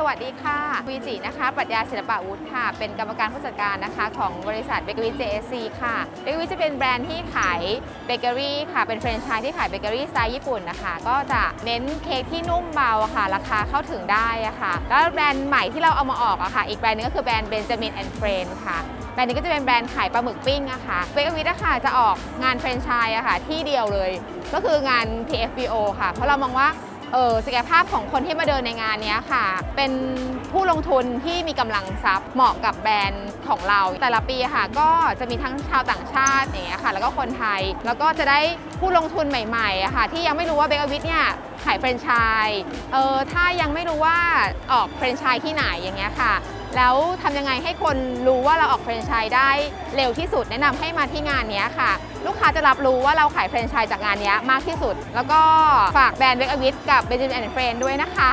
สวัสดีค่ะวีจินะคะปรัชญาศิลปะวุฒิค่ะ เป็นกรรมการผู้จัดการนะคะ ของบริษัทเบเกอรี่ JSC ค่ะเบเกอรี่จะเป็นแบรนด์ที่ขายเบเกอรี่ค่ะ เป็นแฟรนไชส์ที่ขายเบเกอรี่สไตล์ญี่ปุ่นนะคะ ก็จะเน้นเค้กที่นุ่มเบาค่ะ ราคาเข้าถึงได้อะค่ะ แล้วแบรนด์ใหม่ที่เราเอามาออกอะค่ะ อีกแบรนด์หนึงก็คือแบรนด์ Benjamin and Friend ค่ะแบรนด์นี้ก็จะเป็นแบรนด์ขายปลาหมึกปิ้งอะค่ะเบเกอรี่อะค่ะจะออกงานแฟรนไชส์อะค่ะที่เดียวเลย ก็คืองาน TFBO ค่ะ เพราะเรามองว่า เออศักยภาพของคนที่มาเดินในงานนี้ค่ะ เป็นผู้ลงทุนที่มีกำลังทรัพย์เหมาะกับแบรนด์ของเรา แต่ละปีค่ะ ก็จะมีทั้งชาวต่างชาติอย่างเงี้ยค่ะ แล้วก็คนไทยแล้วก็จะได้ผู้ลงทุนใหม่ๆอะค่ะ ที่ยังไม่รู้ว่าเบเกอวิทเนี่ย ขายแฟรนไชส์เออถ้ายังไม่รู้ว่าออกแฟรนไชส์ที่ไหนอย่างเงี้ยค่ะ แล้วทำยังไงให้คนรู้ว่าเราออกแฟรนไชส์ได้เร็วที่สุดแนะนำให้มาที่งานนี้ค่ะ ลูกค้าจะรับรู้ว่าเราขายแฟรนไชส์จากงานนี้มากที่สุด แล้วก็ฝากแบรนด์เวกอวิทกับเบนจ a มินแอนด์เฟรนด้วยนะคะ